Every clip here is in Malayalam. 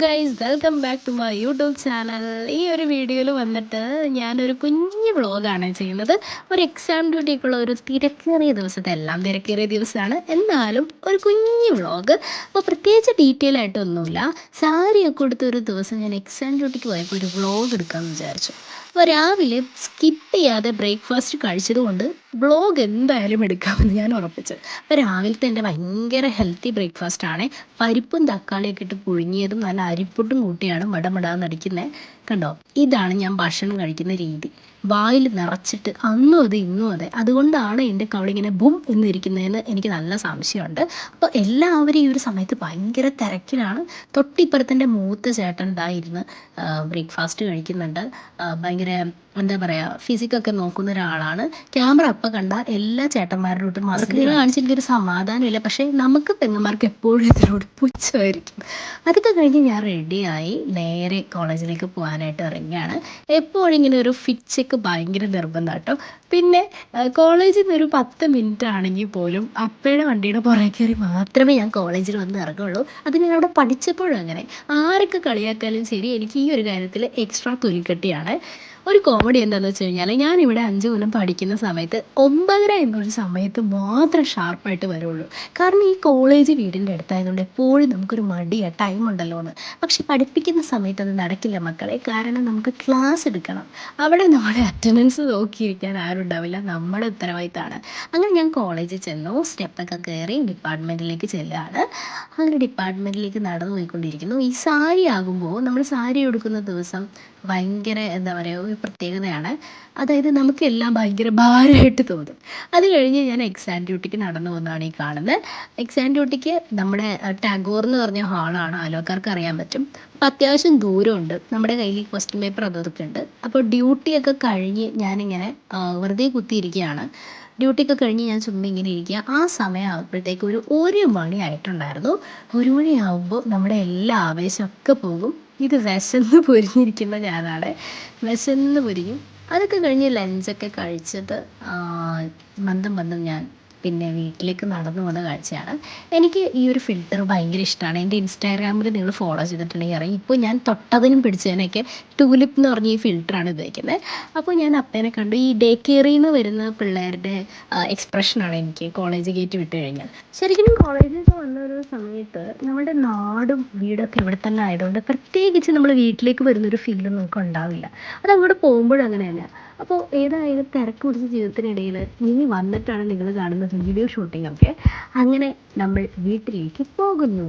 Guys welcome back to my YouTube channel ഈ ഒരു വീഡിയോയിൽ വന്നിട്ട് ഞാനൊരു കുഞ്ഞു വ്ളോഗാണ് ചെയ്യുന്നത്. ഒരു എക്സാം ഡ്യൂട്ടിക്കുള്ള ഒരു തിരക്കേറിയ ദിവസത്തെ എല്ലാം തിരക്കേറിയ ദിവസമാണ്. എന്നാലും ഒരു കുഞ്ഞു വ്ളോഗ് അപ്പോൾ പ്രത്യേകിച്ച് ഡീറ്റെയിൽ ആയിട്ടൊന്നുമില്ല. സാരിയൊക്കെ കൊടുത്ത ഒരു ദിവസം ഞാൻ എക്സാം ഡ്യൂട്ടിക്ക് പോയപ്പോൾ ഒരു വ്ളോഗ് എടുക്കാമെന്ന് വിചാരിച്ചു. അപ്പോൾ രാവിലെ സ്കിപ്പ് ചെയ്യാതെ ബ്രേക്ക്ഫാസ്റ്റ് കഴിച്ചത് കൊണ്ട് ബ്ലോഗ് എന്തായാലും എടുക്കാമെന്ന് ഞാൻ ഉറപ്പിച്ചത് അപ്പോൾ രാവിലത്തെ എന്റെ ഭയങ്കര ഹെൽത്തി ബ്രേക്ക്ഫാസ്റ്റ് ആണ്. പരിപ്പും തക്കാളിയൊക്കെ ഇട്ട് പുഴുങ്ങിയതും നല്ല അരിപ്പൊട്ടും കൂട്ടിയാണ് മടമടാന്ന് അടിക്കുന്നത് കണ്ടോ? ഇതാണ് ഞാൻ ഭക്ഷണം കഴിക്കുന്ന രീതി. വായിൽ നിറച്ചിട്ട് അന്നും അതെ ഇന്നും അതെ. അതുകൊണ്ടാണ് എന്റെ കവളിങ്ങനെ ബും എന്നിരിക്കുന്നതെന്ന് എനിക്ക് നല്ല സംശയമുണ്ട്. അപ്പോൾ എല്ലാവരും ഈ ഒരു സമയത്ത് ഭയങ്കര തിരക്കിലാണ്. തൊട്ടിപ്പുറത്തിന്റെ മൂത്ത ചേട്ടൻ ദാ ഇരുന്ന് ബ്രേക്ക്ഫാസ്റ്റ് കഴിക്കുന്നുണ്ട്. ഭയങ്കര എന്താ പറയുക ഫിസിക്കൊക്കെ നോക്കുന്ന ഒരാളാണ്. ക്യാമറ അപ്പം കണ്ടാൽ എല്ലാ ചേട്ടന്മാരോടും അവർക്ക് കാണിച്ച് എനിക്കൊരു സമാധാനമില്ല. പക്ഷേ നമുക്ക് പെങ്ങന്മാർക്ക് എപ്പോഴും ഇതിനോട് പുച്ഛമായിരിക്കും. അതൊക്കെ കഴിഞ്ഞ് ഞാൻ റെഡിയായി നേരെ കോളേജിലേക്ക് പോകാനായിട്ട് ഇറങ്ങിയാണ് എപ്പോഴും ഇങ്ങനെ ഒരു ഫിറ്റ് ചെക്ക് ഭയങ്കര നിർബന്ധം കേട്ടോ. പിന്നെ കോളേജിൽ നിന്ന് ഒരു പത്ത് മിനിറ്റ് ആണെങ്കിൽ പോലും അപ്പയുടെ വണ്ടിയുടെ പുറകെ കയറി മാത്രമേ ഞാൻ കോളേജിൽ വന്ന് ഇറങ്ങുള്ളൂ. അത് ഞാൻ അവിടെ പഠിച്ചപ്പോഴും അങ്ങനെ. ആരൊക്കെ കളിയാക്കാലും ശരി എനിക്ക് ഈ ഒരു കാര്യത്തിൽ എക്സ്ട്രാ തൊലിക്കട്ടിയാണ് ഒരു കോമഡി എന്താണെന്ന് വെച്ച് കഴിഞ്ഞാൽ ഞാനിവിടെ അഞ്ച് കൊല്ലം പഠിക്കുന്ന സമയത്ത് ഒമ്പതര എന്നൊരു സമയത്ത് മാത്രം ഷാർപ്പായിട്ട് വരുള്ളൂ കാരണം ഈ കോളേജ് വീടിന്റെ അടുത്തായതുകൊണ്ട് എപ്പോഴും നമുക്കൊരു മടിയാണ് ടൈം ഉണ്ടല്ലോ എന്ന്. പക്ഷെ പഠിപ്പിക്കുന്ന സമയത്ത് അത് നടക്കില്ല മക്കളെ. കാരണം നമുക്ക് ക്ലാസ് എടുക്കണം. അവിടെ നമ്മുടെ അറ്റൻഡൻസ് നോക്കിയിരിക്കാൻ ആരും ഉണ്ടാവില്ല. നമ്മുടെ ഉത്തരവാദിത്തമാണ് അങ്ങനെ ഞാൻ കോളേജിൽ ചെന്നു. സ്റ്റെപ്പൊക്കെ കയറി ഡിപ്പാർട്ട്മെന്റിലേക്ക് ചെല്ലുകയാണ് അങ്ങനെ ഡിപ്പാർട്ട്മെന്റിലേക്ക് നടന്നു പോയിക്കൊണ്ടിരിക്കുന്നു ഈ സാരി ആകുമ്പോൾ നമ്മൾ സാരി എടുക്കുന്ന ദിവസം ഭയങ്കര എന്താ പറയുക ഒരു പ്രത്യേകതയാണ്. അതായത് നമുക്കെല്ലാം ഭയങ്കര ഭാരമായിട്ട് തോന്നും. അത് കഴിഞ്ഞ് ഞാൻ എക്സാം ഡ്യൂട്ടിക്ക് നടന്നു പോകുന്നതാണ് ഈ കാണുന്നത്. എക്സാം ഡ്യൂട്ടിക്ക് നമ്മുടെ ടാഗോർ എന്ന് പറഞ്ഞ ഹാളാണ് ആലോക്കാർക്ക് അറിയാൻ പറ്റും. അപ്പോൾ അത്യാവശ്യം ദൂരമുണ്ട്. നമ്മുടെ കയ്യിൽ ക്വസ്റ്റ്യൻ പേപ്പർ അതൊക്കെ ഉണ്ട്. അപ്പോൾ ഡ്യൂട്ടിയൊക്കെ കഴിഞ്ഞ് ഞാനിങ്ങനെ വെറുതെ കുത്തിയിരിക്കുകയാണ്. ഡ്യൂട്ടിയൊക്കെ കഴിഞ്ഞ് ഞാൻ ചുമ്മാ ഇങ്ങനെ ഇരിക്കുക. ആ സമയം ആകുമ്പോഴത്തേക്ക് ഒരു ഒരു മണി ആയിട്ടുണ്ടായിരുന്നു. ഒരു മണിയാകുമ്പോൾ നമ്മുടെ എല്ലാ ആവേശമൊക്കെ പോകും. ഇത് വിശന്ന് പൊരിഞ്ഞിരിക്കുന്ന ഞാനാണ്. വിശന്ന് പൊരിയും. അതൊക്കെ കഴിഞ്ഞ് ലഞ്ചൊക്കെ കഴിച്ചിട്ട് മന്ദം മന്ദം ഞാൻ പിന്നെ വീട്ടിലേക്ക് നടന്നു വന്ന കാഴ്ചയാണ്. എനിക്ക് ഈ ഒരു ഫിൽറ്റർ ഭയങ്കര ഇഷ്ടമാണ് എന്റെ ഇൻസ്റ്റാഗ്രാമിൽ നിങ്ങൾ ഫോളോ ചെയ്തിട്ടുണ്ടെങ്കിൽ അറിയാം. ഇപ്പോൾ ഞാൻ തൊട്ടതിനും പിടിച്ചതിനൊക്കെ ടൂലിപ്പ് എന്ന് പറഞ്ഞ ഈ ഫിൽറ്ററാണ് ഉപയോഗിക്കുന്നത്. അപ്പോൾ ഞാൻ അപ്പേനെ കണ്ടു. ഈ ഡേ കെയറിൽ നിന്ന് വരുന്ന പിള്ളേരുടെ എക്സ്പ്രഷനാണ് എനിക്ക് കോളേജ് ഗേറ്റ് വിട്ട് കഴിഞ്ഞാൽ ശരിക്കും കോളേജിൽ വന്ന ഒരു സമയത്ത് നമ്മുടെ നാടും വീടൊക്കെ ഇവിടെ തന്നെ ആയതുകൊണ്ട് പ്രത്യേകിച്ച് നമ്മൾ വീട്ടിലേക്ക് വരുന്നൊരു ഫീൽ നമുക്ക് ഉണ്ടാവില്ല. അത് അങ്ങോട്ട് പോകുമ്പോഴും അങ്ങനെ തന്നെ അപ്പോൾ ഏതായാലും തിരക്ക് പിടിച്ച ജീവിതത്തിനിടയിൽ ഇനി വന്നിട്ടാണ് നിങ്ങൾ കാണുന്ന വീഡിയോ ഷൂട്ടിംഗ് ഒക്കെ. അങ്ങനെ നമ്മൾ വീട്ടിലേക്ക് പോകുന്നു.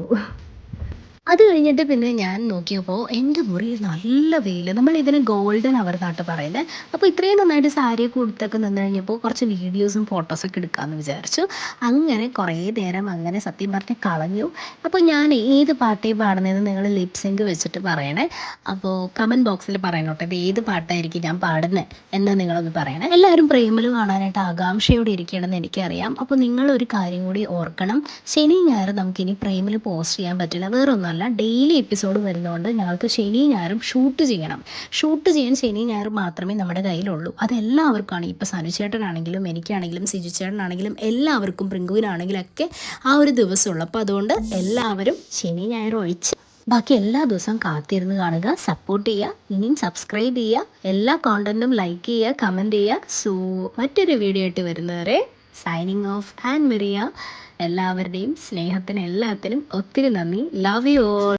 അത് കഴിഞ്ഞിട്ട് പിന്നെ ഞാൻ നോക്കിയപ്പോൾ എന്റെ മുറിയിൽ നല്ല വെയിൽ നമ്മൾ ഇതിന് ഗോൾഡൻ അവർ എന്നാട്ട് പറയുന്നത് അപ്പോൾ ഇത്രയും നന്നായിട്ട് സാരി കൊടുത്തൊക്കെ നിന്ന് കഴിഞ്ഞപ്പോൾ കുറച്ച് വീഡിയോസും ഫോട്ടോസൊക്കെ എടുക്കാമെന്ന് വിചാരിച്ചു. അങ്ങനെ കുറേ നേരം അങ്ങനെ സത്യം പറഞ്ഞ് കളഞ്ഞു. അപ്പോൾ ഞാൻ ഏത് പാട്ടേ പാടുന്നതെന്ന് നിങ്ങൾ ലിപ്സിങ്ക് വെച്ചിട്ട് പറയണേ. അപ്പോൾ കമന്റ് ബോക്സിൽ പറയണോട്ടെ ഇത് ഏത് പാട്ടായിരിക്കും ഞാൻ പാടുന്നത് എന്ന് നിങ്ങളൊന്ന് പറയണേ. എല്ലാവരും പ്രേമിൽ കാണാനായിട്ട് ആകാംക്ഷയോടെ ഇരിക്കണമെന്ന് എനിക്കറിയാം. അപ്പോൾ നിങ്ങളൊരു കാര്യം കൂടി ഓർക്കണം. ശനി ഞായർ നമുക്കിനി പ്രേമിൽ പോസ്റ്റ് ചെയ്യാൻ പറ്റില്ല. വേറൊന്നുമല്ല ഡെയിലി എപ്പിസോഡ് വരുന്നതുകൊണ്ട് ഞങ്ങൾക്ക് ശനി ഞായറും ഷൂട്ട് ചെയ്യണം. ഷൂട്ട് ചെയ്യാൻ ശനി ഞായറും മാത്രമേ നമ്മുടെ കയ്യിലുള്ളൂ. അതെല്ലാവർക്കാണ് ഇപ്പോൾ സനുചേട്ടനാണെങ്കിലും എനിക്കാണെങ്കിലും സിജു ചേട്ടനാണെങ്കിലും എല്ലാവർക്കും പ്രിങ്കുവിനാണെങ്കിലും ഒക്കെ ആ ഒരു ദിവസമുള്ളൂ. അപ്പോൾ അതുകൊണ്ട് എല്ലാവരും ശനി ഞായർ ഒഴിച്ച് ബാക്കി എല്ലാ ദിവസവും കാത്തിരുന്ന് കാണുക സപ്പോർട്ട് ചെയ്യുക ഇനിയും സബ്സ്ക്രൈബ് ചെയ്യുക എല്ലാ കോണ്ടന്റും ലൈക്ക് ചെയ്യുക കമന്റ് ചെയ്യുക. സോ മറ്റൊരു വീഡിയോ ആയിട്ട് വരുന്നവരെ സൈനിങ് ഓഫ് ആൻഡ് മെറിയ എല്ലാവരുടെയും സ്നേഹത്തിന് എല്ലാത്തിനും ഒത്തിരി നന്ദി. Love you all